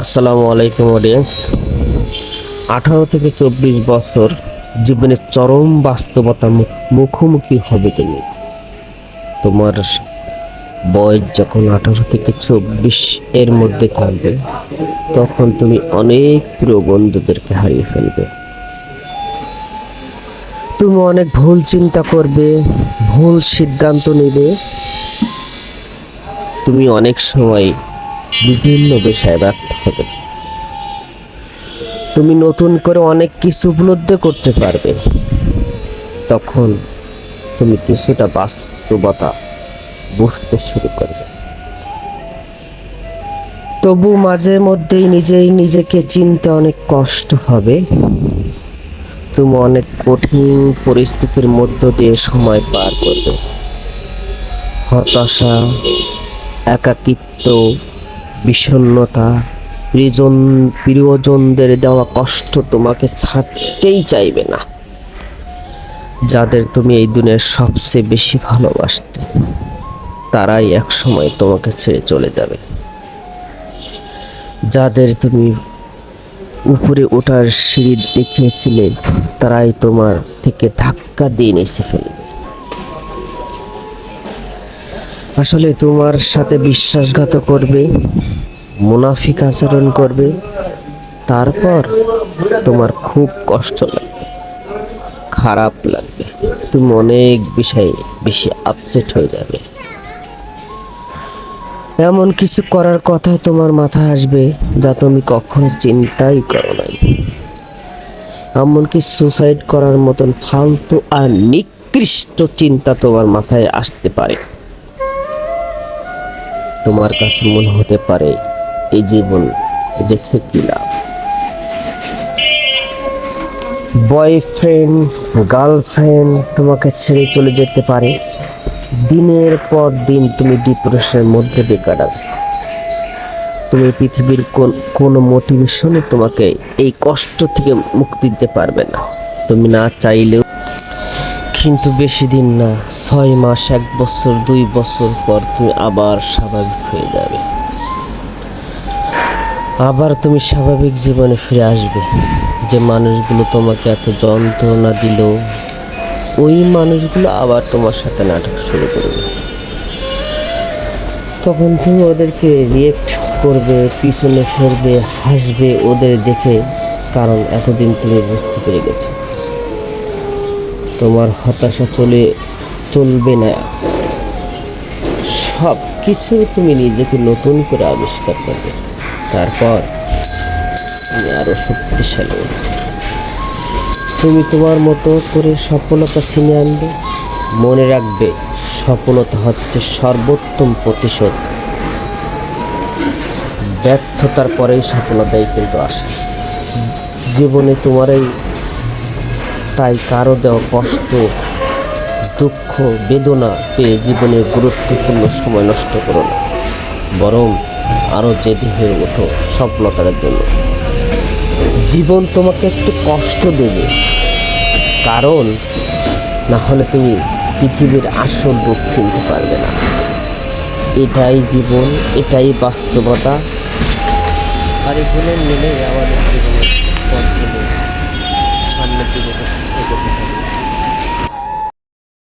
আসসালামু আলাইকুম অডিয়েন্স আঠারো থেকে চব্বিশ বছর জীবনের চরম বাস্তবতা মুখোমুখি হবে তুমি। তোমার বয়স যখন আঠারো থেকে চব্বিশ এর মধ্যে থাকবে, তখন তুমি অনেক প্রিয় বন্ধুদেরকে হারিয়ে ফেলবে। তুমি অনেক ভুল চিন্তা করবে, ভুল সিদ্ধান্ত নেবে। তুমি অনেক সময় বিভিন্ন বিষয়ে ব্যর্থ হবে। তুমি নতুন করে অনেক কিছু উপলব্ধি করতে পারবে। তখন তুমি কিছুটা বাস্তবতা বুঝতে শুরু করবে। তবু মাঝে মধ্যেই নিজেই নিজেকে চিনতে অনেক কষ্ট হবে। তুমি অনেক কঠিন পরিস্থিতির মধ্য দিয়ে সময় পার করবে। হতাশা, একাকিত্ব বিষণ্ণতা, প্রিয়জন প্রিয়জনদের দেওয়া কষ্ট তোমাকে ছাড়তেই চাইবে না। যাদের তুমি এই দুনিয়ার সবচেয়ে বেশি ভালোবাসতে, তারাই এক সময় তোমাকে ছেড়ে চলে যাবে। যাদের তুমি উপরে ওঠার সিঁড়ি দেখিয়েছিলে, তারাই তোমার থেকে ধাক্কা দিয়ে নিচে ফেলবে আসলে তোমার সাথে বিশ্বাসঘাত করবে মুনাফিক আচরণ করবে, তারপর তোমার খুব কষ্ট লাগবে, খারাপ লাগবে। তুমি অনেক বিষয়ে বেশি আপসেট হয়ে যাবে। এমন কিছু করার কথা তোমার মাথায় আসবে যা তুমি কখনো চিন্তাই করো নাই। এমনকি সুসাইড করার মতন ফালতু আর নিকৃষ্ট চিন্তা তোমার মাথায় আসতে পারে। তোমার কাছে মনে হতে পারে এই জীবন, দেখে কি লাভ? বয়ফ্রেন্ড গার্লফ্রেন্ড তোমাকে ছেড়ে চলে যেতে পারে। দিনের পর দিন তুমি ডিপ্রেশনের মধ্যে কাটাবে তুমি পৃথিবীর কোন, কোনো মোটিভেশনই তোমাকে এই কষ্ট থেকে মুক্তি দিতে পারবে না। তুমি না চাইলেও, কিন্তু বেশি দিন না, ছয় মাস, এক বছর, দুই বছর পর তুমি আবার স্বাভাবিক হয়ে যাবে। আবার তুমি স্বাভাবিক জীবনে ফিরে আসবে। যে মানুষগুলো তোমাকে এত যন্ত্রণা দিল, ওই মানুষগুলো আবার তোমার সাথে নাটক শুরু করবে। তখন তুমি ওদেরকে রিয়েক্ট করবে, পিছনে ফেরবে, হাসবে ওদের দেখে, কারণ এতদিন তুমি বুঝতে পেরে গেছো। তোমার হতাশা চলে, চলবে না। সব কিছু তুমি নিজেকে নতুন করে আবিষ্কার করবে। তারপর তুমি আরও শক্তিশালী। তুমি তোমার মতো করে সফলতা ছিনিয়ে আনবে। মনে রাখবে, সফলতা হচ্ছে সর্বোত্তম প্রতিশোধ। ব্যর্থতার পরেই সফলতাই কিন্তু আসে। জীবনে তোমার এই তাই কারও দেওয়া কষ্ট, দুঃখ, বেদনা পেয়ে জীবনের গুরুত্বপূর্ণ সময় নষ্ট করো না। বরং আরও জেদি হয়ে ওঠো সফলতার জন্য। জীবন তোমাকে একটু কষ্ট দেবে। কারণ না হলে তুমি পৃথিবীর আসল রূপ চিনতে পারবে না। এটাই জীবন, এটাই বাস্তবতা। আর এগুলো মিলে আমাদের পথগুলো সামনের দিকে এগোতে হবে